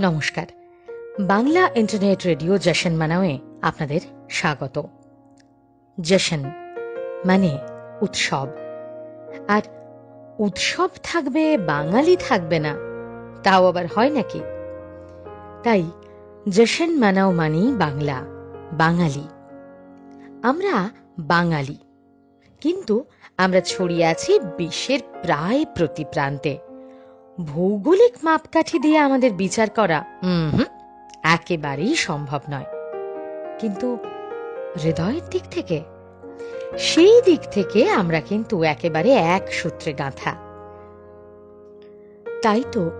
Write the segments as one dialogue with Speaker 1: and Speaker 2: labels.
Speaker 1: নমস্কার। Bangla internet radio Jashan মানাওয়ে আপনাদের স্বাগত। জশন মানে উৎসব। আর উৎসব থাকবে, বাঙালি থাকবে না, তাও আবার হয় নাকি? তাই জশন মানাও মানি বাংলা, বাঙালি। আমরা বাঙালি, কিন্তু আমরা ছড়িয়ে আছি বিশ্বের প্রায় প্রতি প্রান্তে। ভৌগোলিক মাপকাঠি দিয়ে আমাদের বিচার করা একেবারেই সম্ভব নয়। কিন্তু হৃদয়ের দিক থেকে, সেই দিক থেকে আমরা কিন্তু একেবারে এক সূত্রে গাঁথা। তাই তো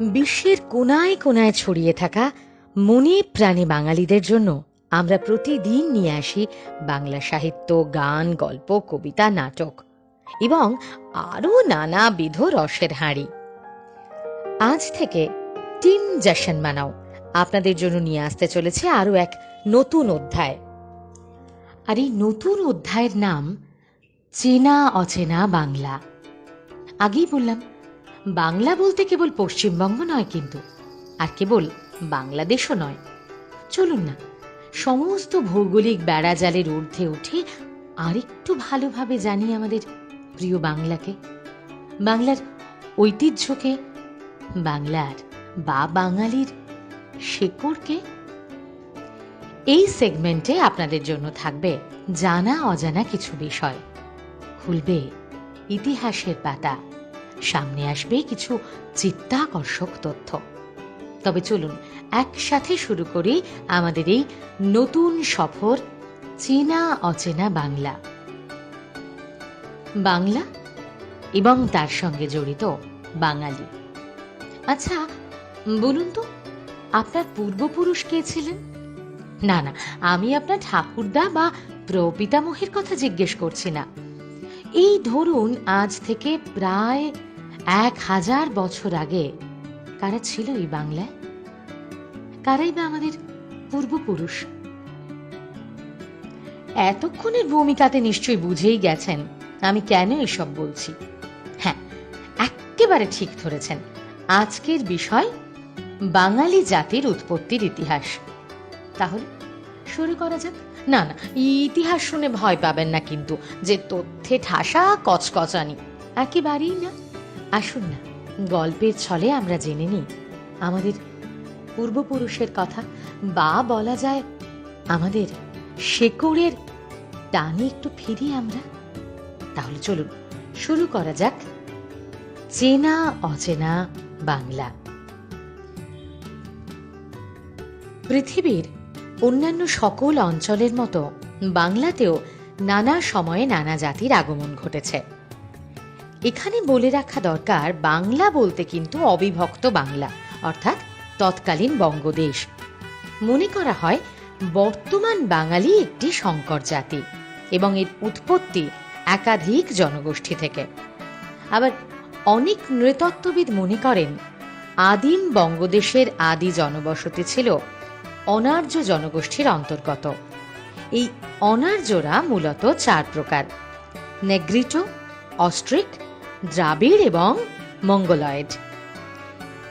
Speaker 1: বিশ্বের কোনায় কোনায় ছড়িয়ে থাকা মনে প্রাণে বাঙালিদের জন্য আমরা প্রতিদিন নিয়ে আসি বাংলা সাহিত্য, গান, গল্প, কবিতা, নাটক এবং আরও নানাবিধ রসের হাঁড়ি। আজ থেকে টিম জাশন মানাও। আপনাদের জন্য নিয়ে আসতে চলেছে আরও এক নতুন অধ্যায়। আর এই নতুন অধ্যায়ের নাম চেনা অচেনা বাংলা। আগেই বললাম, বাংলা বলতে কেবল পশ্চিমবঙ্গ নয় কিন্তু, আর কেবল বাংলাদেশও নয়। চলুন না, সমস্ত ভৌগোলিক বেড়াজালের ঊর্ধ্বে উঠে আরেকটু ভালোভাবে জানি আমাদের প্রিয় বাংলাকে, বাংলার ঐতিহ্যকে বাংলার বা বাঙালির শেকড়কে এই সেগমেন্টে আপনাদের জন্য থাকবে জানা অজানা কিছু বিষয়। খুলবে ইতিহাসের পাতা। সামনে আসবে কিছু চিত্তাকর্ষক তথ্য। তবে চলুন একসাথে শুরু করি আমাদের এই নতুন সফর চীনা অচেনা বাংলা। বাংলা এবং তার সঙ্গে জড়িত বাঙালি। আচ্ছা বলুন তো, আপনার পূর্বপুরুষ কে ছিলেন? না না, আমি আপনার ঠাকুরদা বা প্রপিতামহের কথা জিজ্ঞেস করছি না। এই ধরুন, আজ থেকে প্রায় এক হাজার বছর আগে, কারা ছিল এই বাংলায়? কারাই বা আমাদের পূর্বপুরুষ? এতক্ষণের ভূমিকাতে নিশ্চয়ই বুঝেই গেছেন আমি কেন এসব বলছি। হ্যাঁ একেবারে ঠিক ধরেছেন। আজকের বিষয়, বাঙালি জাতির উৎপত্তির ইতিহাস। তাহলে, শুরু করা যাক। না না, ইতিহাস শুনে ভয় পাবেন না কিন্তু, যে তথ্যে ঠাসা, কচকচানি। একেবারেই না। আসুন না, গল্পের ছলে আমরা জেনে নিই। আমাদের পূর্বপুরুষের কথা, বা বলা যায়, আমাদের শেকড়ের টানে একটু ফিরি আমরা। তাহলে চলুন, শুরু করা যাক। চেনা, অচেনা বাংলা। পৃথিবীর অন্যান্য সকল অঞ্চলের মতো বাংলাতেও নানা সময়ে নানা জাতির আগমন ঘটেছে। এখানে বলে রাখা দরকার, বাংলা বলতে কিন্তু অবিভক্ত বাংলা, অর্থাৎ তৎকালীন বঙ্গদেশ। মনে করা হয়, বর্তমান বাঙালি একটি সংকর জাতি এবং এর উৎপত্তি একাধিক জনগোষ্ঠী থেকে। আবার অনেক নৃতত্ত্ববিদ মনে করেন, আদিম বঙ্গদেশের আদি জনবসতি ছিল অনার্য জনগোষ্ঠীর অন্তর্গত। এই অনার্যরা মূলত চার প্রকার, নেগ্রিটো, অস্ট্রিক, দ্রাবিড় এবং মঙ্গলয়েড।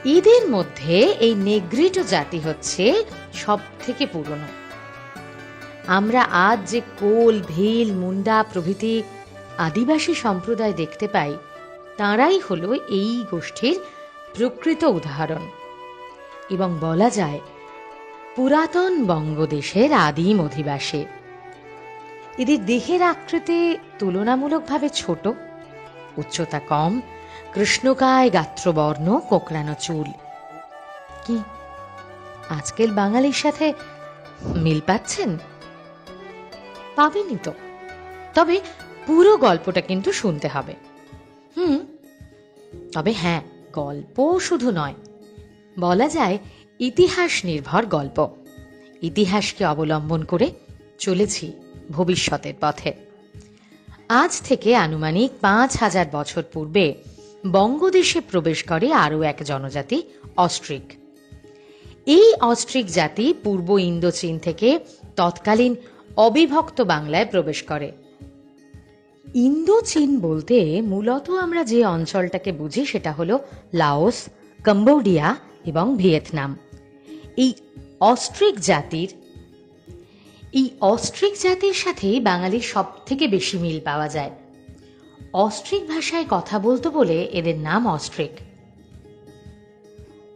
Speaker 1: এদের মধ্যে এই নেগ্রিটো জাতি হচ্ছে সব থেকে পুরনো। আমরা আজ যে কোল, ভিল, মুন্ডা প্রভৃতি আদিবাসী সম্প্রদায় দেখতে পাই তাঁরাই হলো এই গোষ্ঠীর প্রকৃত উদাহরণ। এবং বলা যায়, পুরাতন বঙ্গদেশের আদিম অধিবাসী। এদের দেহের আকৃতি তুলনামূলকভাবে ছোট, উচ্চতা কম, কৃষ্ণকায় গাত্রবর্ণ, কোকড়ানো চুল। কি, আজকের বাঙালির সাথে মিল পাচ্ছেন? পাবেনই তো। তবে পুরো গল্পটা কিন্তু শুনতে হবে। তবে হ্যাঁ গল্প শুধু নয়। বলা যায়, ইতিহাস নির্ভর গল্প। ইতিহাসকে অবলম্বন করে চলেছি ভবিষ্যতের পথে। আজ থেকে আনুমানিক পাঁচ হাজার বছর পূর্বে বঙ্গদেশে প্রবেশ করে আরও এক জনজাতি, অস্ট্রিক। এই অস্ট্রিক জাতি পূর্ব ইন্দোচীন থেকে তৎকালীন অবিভক্ত বাংলায় প্রবেশ করে। ইন্দো চীন বলতে মূলত আমরা যে অঞ্চলটাকে বুঝি সেটা হলো লাওস, কম্বোডিয়া এবং ভিয়েতনাম। এই অস্ট্রিক জাতির, এই অস্ট্রিক জাতির সাথেই বাঙালির সব থেকে বেশি মিল পাওয়া যায়। অস্ট্রিক ভাষায় কথা বলতো বলে এদের নাম অস্ট্রিক।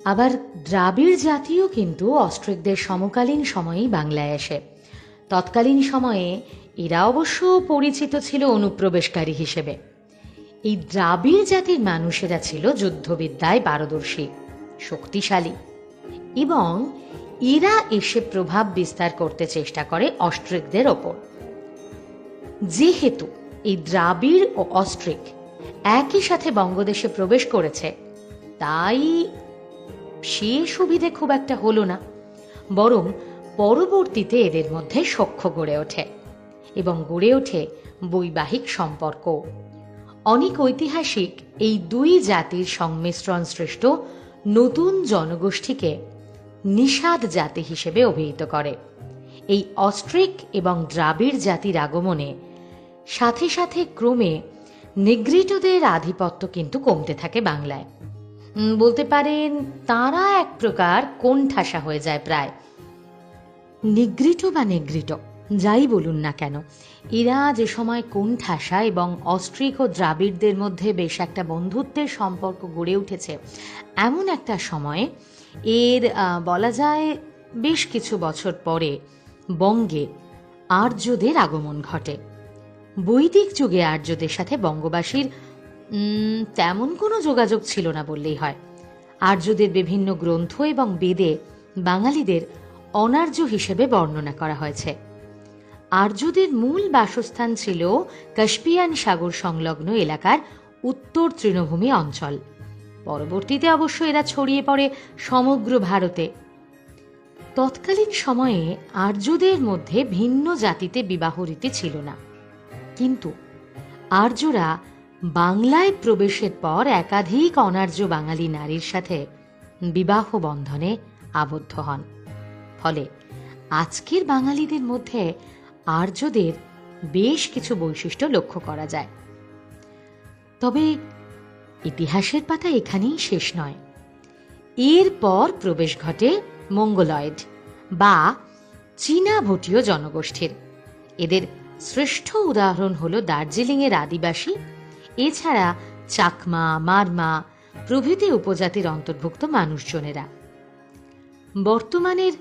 Speaker 1: আবার দ্রাবিড় জাতিও কিন্তু অস্ট্রিকদের সমকালীন সময়েই বাংলায় আসে। তৎকালীন সময়ে এরা অবশ্য পরিচিত ছিল অনুপ্রবেশকারী হিসেবে। এই দ্রাবিড় জাতির মানুষেরা ছিল যুদ্ধবিদ্যায় পারদর্শী, শক্তিশালী এবং এরা এসে প্রভাব বিস্তার করতে চেষ্টা করে অস্ট্রিকদের ওপর। যেহেতু এই দ্রাবিড় ও অস্ট্রিক একই সাথে বঙ্গদেশে প্রবেশ করেছে, তাই সে সুবিধে খুব একটা হলো না। বরং পরবর্তীতে এদের মধ্যে সখ্য গড়ে ওঠে এবং গড়ে ওঠে বৈবাহিক সম্পর্ক। অনেক ঐতিহাসিক এই দুই জাতির সংমিশ্রণ সৃষ্ট নতুন জনগোষ্ঠীকে নিষাদ জাতি হিসেবে অভিহিত করে। এই অস্ট্রিক এবং দ্রাবিড় জাতির আগমনে সাথে সাথে ক্রমে নিগ্রিটোদের আধিপত্য কিন্তু কমতে থাকে বাংলায়। বলতে পারেন তারা এক প্রকার কোণঠাসা হয়ে যায় প্রায়। নিগ্রিটো বা নেগ্রিটো যাই বলুন না কেন, এরা যে সময় কোণঠাসা এবং অস্ট্রিক ও দ্রাবিড়দের মধ্যে বেশ একটা বন্ধুত্বের সম্পর্ক গড়ে উঠেছে, এমন একটা সময়ে এর বলা যায় বেশ কিছু বছর পরে বঙ্গে আর্যদের আগমন ঘটে। বৈদিক যুগে আর্যদের সাথে বঙ্গবাসীর তেমন কোনো যোগাযোগ ছিল না বললেই হয়। আর্যদের বিভিন্ন গ্রন্থ এবং বেদে বাঙালিদের অনার্য হিসেবে বর্ণনা করা হয়েছে। আর্যদের মূল বাসস্থান ছিল কাস্পিয়ান সাগর সংলগ্ন এলাকার উত্তর তৃণভূমি অঞ্চল। পরবর্তীতে অবশ্য এরা ছড়িয়ে পড়ে সমগ্র ভারতে। তৎকালীন সময়ে আর্যদের মধ্যে ভিন্ন জাতিতে বিবাহ রীতি ছিল না। কিন্তু আর্যরা বাংলায় প্রবেশের পর একাধিক অনার্য বাঙালি নারীর সাথে বিবাহ বন্ধনে আবদ্ধ হন। ফলে আজকের বাঙালিদের মধ্যে আর্যদের বেশ কিছু বৈশিষ্ট্য লক্ষ্য করা যায়। তবে ইতিহাসের পাতা এখানেই শেষ নয়। এরপর প্রবেশ ঘটে মঙ্গলয়েড বা চীনা ভুটীয় জনগোষ্ঠীর। এদের শ্রেষ্ঠ উদাহরণ হল দার্জিলিংয়ের আদিবাসী, এছাড়া চাকমা, মারমা প্রভৃতি উপজাতির অন্তর্ভুক্ত মানুষজনেরা। বর্তমানের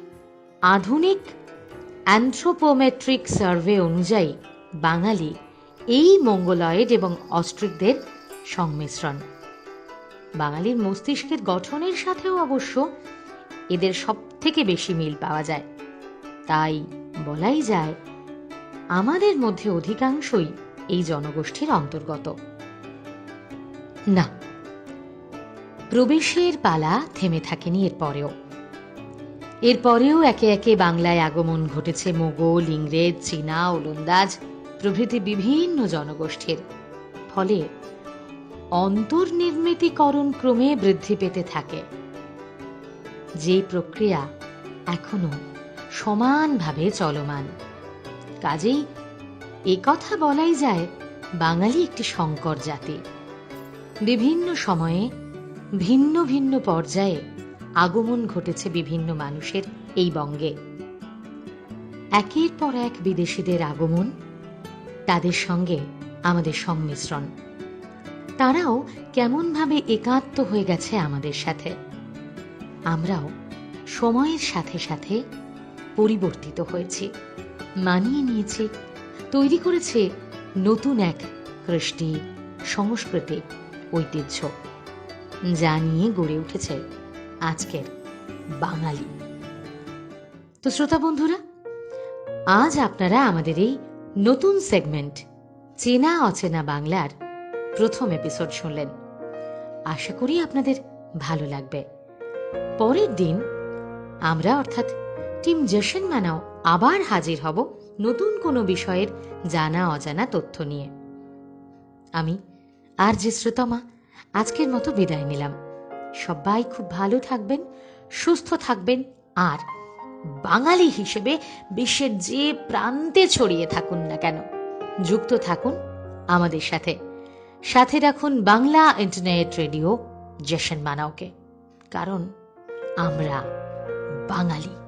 Speaker 1: আধুনিক অ্যান্থ্রোপোমেট্রিক সার্ভে অনুযায়ী বাঙালি এই মঙ্গলয়েড এবং অস্ট্রিকদের সংমিশ্রণ। বাঙালির মস্তিষ্কের গঠনের সাথেও অবশ্য এদের সব থেকে বেশি মিল পাওয়া যায়। তাই বলাই যায়, আমাদের মধ্যে অধিকাংশই এই জনগোষ্ঠীর অন্তর্গত। না, প্রবেশের পালা থেমে থাকেনি এর পরেও এরপরেও একে একে বাংলায় আগমন ঘটেছে মোগল ইংরেজ, চীনা, ওলন্দাজ প্রভৃতি বিভিন্ন জনগোষ্ঠীর। ফলে অন্তর্নির্মিতীকরণ ক্রমে বৃদ্ধি পেতে থাকে। যে প্রক্রিয়া এখনও সমানভাবে চলমান। কাজেই কথা বলাই যায়, বাঙালি একটি সংকর জাতি। বিভিন্ন সময়ে ভিন্ন ভিন্ন পর্যায়ে আগমন ঘটেছে বিভিন্ন মানুষের এই বঙ্গে। একের পর এক বিদেশিদের আগমন, তাদের সঙ্গে আমাদের সংমিশ্রণ। তারাও কেমনভাবে একাত্ম হয়ে গেছে আমাদের সাথে, আমরাও সময়ের সাথে সাথে পরিবর্তিত হয়েছি, মানিয়ে নিয়েছি, তৈরি করেছে নতুন এক কৃষ্টি সংস্কৃতি ঐতিহ্য, যা নিয়ে গড়ে উঠেছে আজকের বাঙালি। তো শ্রোতা বন্ধুরা, আজ আপনারা আমাদের এই নতুন সেগমেন্ট চেনা অচেনা বাংলার প্রথম এপিসোড শুনলেন। আশা করি আপনাদের ভালো লাগবে। পরের দিন আমরা, অর্থাৎ টিম জেশন মানাও আবার হাজির হব নতুন কোনো বিষয়ের জানা অজানা তথ্য নিয়ে। আমি আর যে শ্রোতমা, আজকের মতো বিদায় নিলাম। সবাই খুব ভালো থাকবেন, সুস্থ থাকবেন আর বাঙালি হিসেবে বিশ্বের যে প্রান্তে ছড়িয়ে থাকুন না কেন, যুক্ত থাকুন আমাদের সাথে। সাথে রাখুন বাংলা ইন্টারনেট রেডিও জেশন মানাওকে। কারণ আমরা বাঙালি।